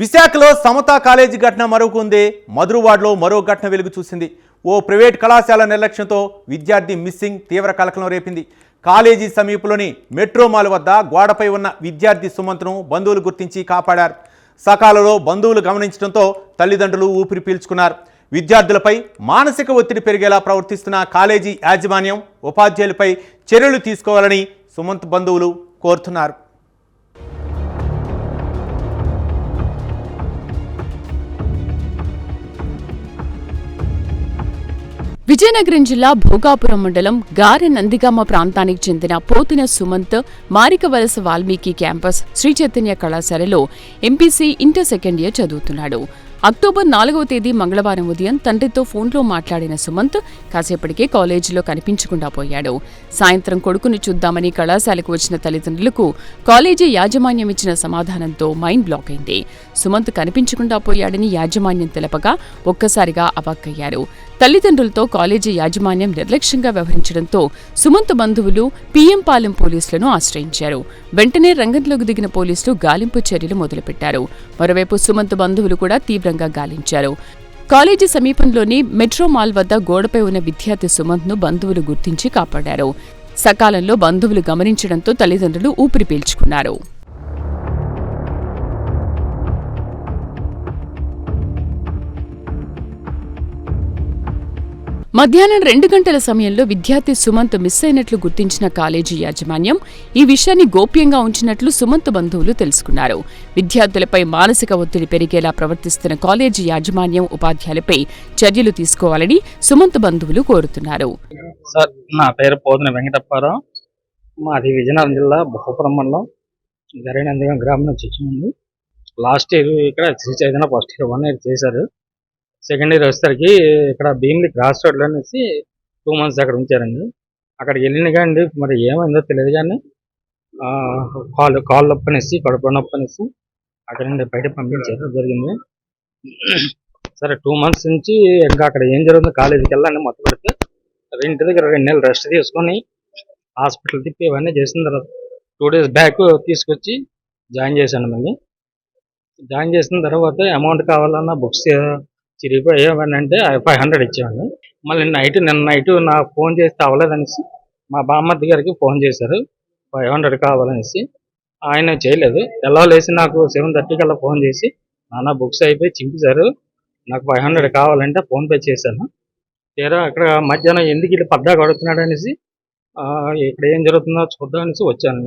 విశాఖలో సమతా కాలేజీ ఘటన మరొకుంది మధురవాడలో మరో ఘటన వెలుగు చూసింది. ఓ ప్రైవేట్ కళాశాల నిర్లక్ష్యంతో విద్యార్థి మిస్సింగ్ తీవ్ర కలకలం రేపింది. కాలేజీ సమీపంలోని మెట్రో మాల్ వద్ద గోడపై ఉన్న విద్యార్థి సుమంత్ను బంధువులు గుర్తించి కాపాడారు. సకాలంలో బంధువులు గమనించడంతో తల్లిదండ్రులు ఊపిరి పీల్చుకున్నారు. విద్యార్థులపై మానసిక ఒత్తిడి పెరిగేలా ప్రవర్తిస్తున్న కాలేజీ యాజమాన్యం ఉపాధ్యాయులపై చర్యలు తీసుకోవాలని సుమంత్ బంధువులు కోరుతున్నారు. విజయనగరం జిల్లా భోగాపురం మండలం గారె నందిగామ ప్రాంతానికి చెందిన పోతిన సుమంత్ మారిక వలస వాల్మీకి క్యాంపస్ శ్రీ చైతన్య కళాశాలలో ఎంపీసీ ఇంటర్ సెకండ్ ఇయర్ చదువుతున్నాడు. అక్టోబర్ నాలుగవ తేదీ మంగళవారం ఉదయం తండ్రితో ఫోన్లో మాట్లాడిన సుమంత్ కాసేపటికే కాలేజీలో కనిపించకుండా పోయాడు. సాయంత్రం కొడుకుని చూద్దామని కళాశాలకు వచ్చిన తల్లిదండ్రులకు కాలేజీ యాజమాన్యం ఇచ్చిన సమాధానంతో మైండ్ బ్లాక్ అయింది. సుమంత్ కనిపించకుండా పోయాడని యాజమాన్యం తెలపగా ఒక్కసారిగా అవాక్కయ్యారు. తల్లిదండ్రులతో కాలేజీ యాజమాన్యం నిర్లక్ష్యంగా వ్యవహరించడంతో సుమంత్ బంధువులు పీఎంపాలెం పోలీసులను ఆశ్రయించారు. వెంటనే రంగంలోకి దిగిన పోలీసులు గాలింపు చర్యలు మొదలుపెట్టారు. మరోవైపు సుమంత్ బంధువులు కూడా తీవ్రంగా గాలించారు. కాలేజీ సమీపంలోని మెట్రో మాల్ వద్ద గోడపై ఉన్న విద్యార్థి సుమంత్ను బంధువులు గుర్తించి కాపాడారు. సకాలంలో బంధువులు గమనించడంతో తల్లిదండ్రులు ఊపిరి పీల్చుకున్నారు. మధ్యాహ్నం రెండు గంటల సమయంలో విద్యార్థి సుమంత్ మిస్ అయినట్లు గుర్తించిన కాలేజీ యాజమాన్యం ఈ విషయాన్ని గోప్యంగా ఉంచినట్లు సుమంత్ బంధువులు తెలుసుకున్నారు. విద్యార్థులపై మానసిక ఒత్తిడి పెరిగేలా ప్రవర్తిస్తున్న కాలేజీ యాజమాన్యం ఉపాధ్యాయులపై చర్యలు తీసుకోవాలని సుమంత్ బంధువులు కోరుతున్నారు. సార్ నా పేరు పోతున వెంకటప్పారావు. మాది విజయనగరం జిల్లా బహుపురం మండలం గరేనందిగం గ్రామం నుంచి వచ్చింది లాస్ట్ ఇయర్ ఇక్కడ Sri Chaitanya first year one year చేశారు. సెకండ్ ఇయర్ వచ్చేసరికి ఇక్కడ భీమిలి క్రాస్ రోడ్లో అనేసి టూ మంత్స్ అక్కడ ఉంచారండి. అక్కడికి వెళ్ళిన కానీ మరి ఏమైందో తెలియదు కానీ కాలు కాళ్ళు కాళ్ళు నొప్పి అనేసి కడుపు నొప్పి అనేసి అక్కడ నుండి బయట పంపించారు జరిగింది. సరే టూ మంత్స్ నుంచి ఇంకా అక్కడ ఏం జరుగుతుందో కాలేజీకి వెళ్ళాలని మొత్తం పెడితే ఇంటి దగ్గర రెండు నెలలు రెస్ట్ తీసుకొని హాస్పిటల్ తిప్పి ఇవన్నీ చేసిన తర్వాత టూ డేస్ బ్యాక్ తీసుకొచ్చి జాయిన్ చేశాను మళ్ళీ. జాయిన్ చేసిన తర్వాత అమౌంట్ కావాలన్నా బుక్స్ చిరిగిపోయి ఏమని అంటే ఫైవ్ హండ్రెడ్ ఇచ్చాను మళ్ళీ నైట్ నిన్న నైట్ నాకు ఫోన్ చేస్తే అవ్వలేదనేసి మా బామ్మద్ది గారికి ఫోన్ చేశారు ఫైవ్ హండ్రెడ్ కావాలనేసి. ఆయన చేయలేదు. ఎలా లేసి నాకు సెవెన్ థర్టీ కల్లా ఫోన్ చేసి నాన్న బుక్స్ అయిపోయి చింపేశారు నాకు ఫైవ్ హండ్రెడ్ కావాలంటే ఫోన్పే చేశాను. తీరా అక్కడ మధ్యాహ్నం ఎందుకు ఇట్లా పడ్డా కొడుతున్నాడు అనేసి ఇక్కడ ఏం జరుగుతుందో చూద్దాం అనేసి వచ్చాను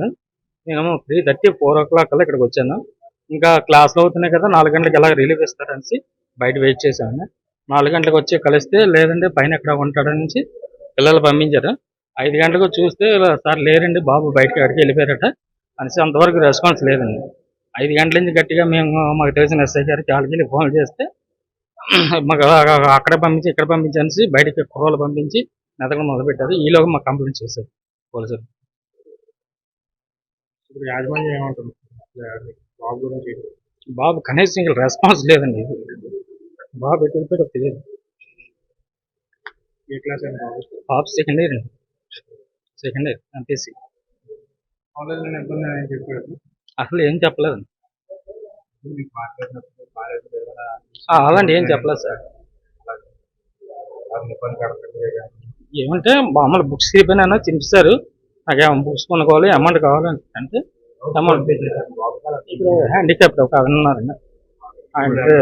నేను three thirty four o'clock కల్లా ఇక్కడికి వచ్చాను. ఇంకా క్లాసులు అవుతున్నాయి కదా నాలుగు గంటలకు ఎలా రిలీవ్ ఇస్తారనేసి బయట వెయిట్ చేశాను. నాలుగు గంటలకు వచ్చి కలిస్తే లేదంటే పైన ఎక్కడ ఉంటాడనేసి పిల్లలు పంపించారు. ఐదు గంటలకు చూస్తే సార్ లేరండి బాబు బయటకి అడిగి వెళ్ళిపోయారట. అనేసి అంతవరకు రెస్పాన్స్ లేదండి. ఐదు గంటల నుంచి గట్టిగా మేము మాకు తెలిసిన ఎస్ఐ గారికి వాళ్ళకి వెళ్ళి ఫోన్ చేస్తే మాకు అక్కడే పంపించి ఇక్కడ పంపించనేసి బయటకి కుర్రోలు పంపించి నెతకడం మొదలుపెట్టారు. ఈలోగా మాకు కంప్లైంట్ చేశారు పోలీసులు. ఇప్పుడు యాజమాన్యం ఏమంటుంది? బాబు గురించి? బాబు కనీసం ఇంకా రెస్పాన్స్ లేదండి. బాబు ఎటు వెళ్ళిపోయాడో తెలియదు ఏ క్లాస్ అయినా బాబు? Second year second year MPC. కాలేజీలో ఇబ్బంది అని చెప్పాడు అసలు ఏం చెప్పలేదు. అలాంటి ఏం చెప్పలేదు సార్. ఏమంటే మామూలు బుక్స్ తీపినా చింపిస్తారు. నాకు బుక్స్ కొనుక్కోవాలి అమౌంట్ కావాలని అంటే అమౌంట్. ఇప్పుడు హ్యాండిక్యాప్ ఒక ఉన్నారండి. ఆయనకి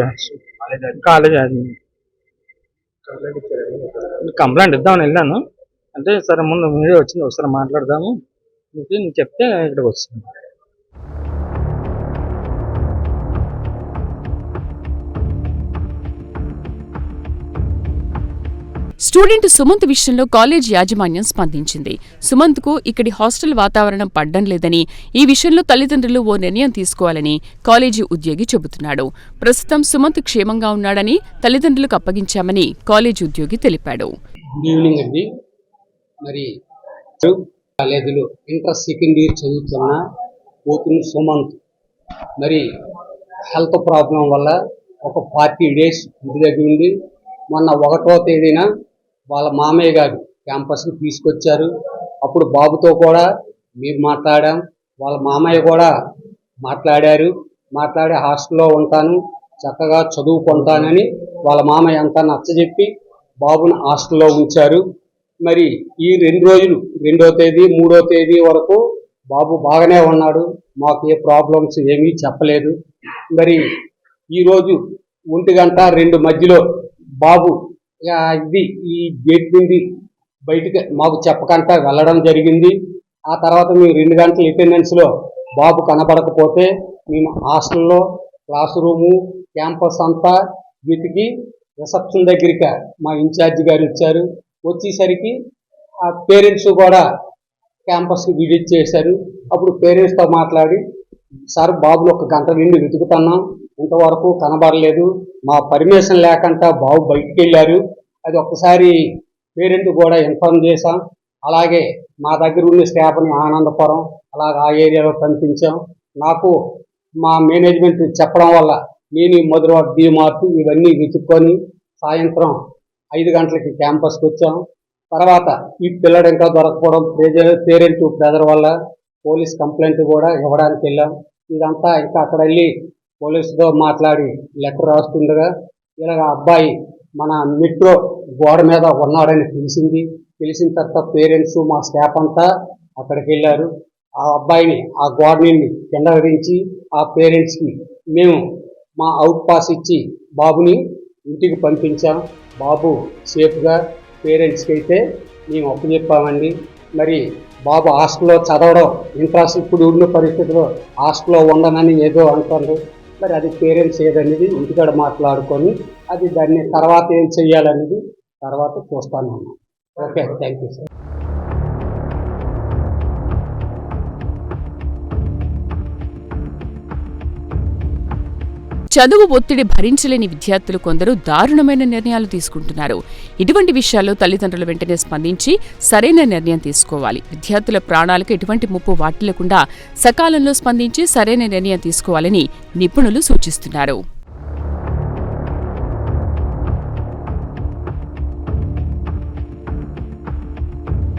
కాలేజ్ అది. కంప్లైంట్ ఇద్దామని వెళ్ళాను. అంటే సరే ముందు మీరే వచ్చింది ఒకసారి మాట్లాడదాము. చెప్తే ఇక్కడికి వచ్చింది స్టూడెంట్ సుమంత్ విషయంలో కాలేజ్ యాజమాన్యం స్పందించింది. సుమంత్కు ఇక్కడి హాస్టల్ వాతావరణం పడ్డం లేదని ఈ విషయంలో తల్లిదండ్రులు ఓ నిర్ణయం తీసుకోవాలని కాలేజీ ఉద్యోగి చెబుతున్నాడు. ప్రస్తుతం సుమంత్ క్షేమంగా ఉన్నాడని తల్లిదండ్రులకు అప్పగించామని కాలేజీ ఉద్యోగి తెలిపాడు. ఈవినింగ్ అండి. మరి కాలేజీలో ఇంటర్ సెకండ్ ఇయర్ చదువుతున్న పోతున్న సుమంత్. మరి హెల్త్ ప్రాబ్లం వల్ల ఒక ఫార్టీ డేస్ ఇంటి దగ్గర ఉండి మొన్న ఒకటో తేదీన వాళ్ళ మామయ్య గారు క్యాంపస్కి తీసుకొచ్చారు. అప్పుడు బాబుతో కూడా మేము మాట్లాడాం. వాళ్ళ మామయ్య కూడా మాట్లాడారు. మాట్లాడి హాస్టల్లో ఉంటాను. చక్కగా చదువుకుంటానని వాళ్ళ మామయ్య అంతా నచ్చజెప్పి బాబుని హాస్టల్లో ఉంచారు. మరి ఈ రెండు రోజులు రెండో తేదీ మూడో తేదీ వరకు బాబు బాగానే ఉన్నాడు. మాకు ఏ ప్రాబ్లమ్స్ ఏమీ చెప్పలేదు. మరి ఈరోజు ఒంటి గంట రెండు మధ్యలో బాబు ఇది ఈ గేట్ నుండి బయటకు మాకు చెప్పకుండా వెళ్ళడం జరిగింది. ఆ తర్వాత మేము రెండు గంటల అటెండెన్స్లో బాబు కనబడకపోతే మేము హాస్టల్లో క్లాస్ రూము క్యాంపస్ అంతా వెతికి రిసెప్షన్ దగ్గరికి మా ఇన్ఛార్జి గారు వచ్చారు వచ్చేసరికి ఆ పేరెంట్స్ కూడా క్యాంపస్కి విజిట్ చేశారు. అప్పుడు పేరెంట్స్తో మాట్లాడి సార్ బాబులు ఒక గంట నుండి వెతుకుతున్నాం. ఇంతవరకు కనబడలేదు. మా పర్మిషన్ లేకుండా బాబు బయటికి వెళ్ళారు అది ఒక్కసారి పేరెంట్ కూడా ఇన్ఫార్మ్ చేశాం. అలాగే మా దగ్గర ఉన్న స్టాఫ్ని ఆనందపురం అలాగే ఆ ఏరియాలో పంపించాం. నాకు మా మేనేజ్మెంట్ చెప్పడం వల్ల నేను మధుర డీ మార్ట్ ఇవన్నీ వెతుక్కొని సాయంత్రం ఐదు గంటలకి క్యాంపస్కి వచ్చాం. తర్వాత ఈ పిల్లడు ఇంకా దొరకపోవడం ప్రెజర్ పేరెంట్ బ్రదర్ వల్ల పోలీస్ కంప్లైంట్ కూడా ఇవ్వడానికి వెళ్ళాం. ఇదంతా ఇంకా అక్కడ వెళ్ళి పోలీసుతో మాట్లాడి లెటర్ రాస్తుండగా ఇలాగ అబ్బాయి మన మెట్రో గోడ మీద ఉన్నాడని తెలిసింది. తెలిసిన తర్వాత పేరెంట్స్ మా స్టాఫ్ అంతా అక్కడికి వెళ్ళారు ఆ అబ్బాయిని ఆ గోడని నుండి కింద విధించి ఆ పేరెంట్స్కి మేము మా అవుట్ పాస్ ఇచ్చి బాబుని ఇంటికి పంపించాం. బాబు సేఫ్గా పేరెంట్స్కి అయితే మేము అప్పచెప్పామండి. మరి బాబు హాస్టల్లో చదవడం ఇంట్రెస్ట్ ఇప్పుడు ఉన్న పరిస్థితిలో హాస్టల్లో ఉండనని ఏదో అంటారు. మరి అది పేరెంట్స్ ఏదనేది ఇంటికాడ మాట్లాడుకొని అది దాన్ని తర్వాత ఏం చెయ్యాలనేది తర్వాత చూస్తాను ఓకే థ్యాంక్ యూ సార్ చదువు ఒత్తిడి భరించలేని విద్యార్థులు కొందరు దారుణమైన నిర్ణయాలు తీసుకుంటున్నారు. ఇటువంటి విషయాల్లో తల్లిదండ్రులు వెంటనే స్పందించి సరైన నిర్ణయం తీసుకోవాలి. విద్యార్థుల ప్రాణాలకు ఎటువంటి ముప్పు వాటిల్లకుండా సకాలంలో స్పందించి సరైన నిర్ణయం తీసుకోవాలని నిపుణులు సూచిస్తున్నారు.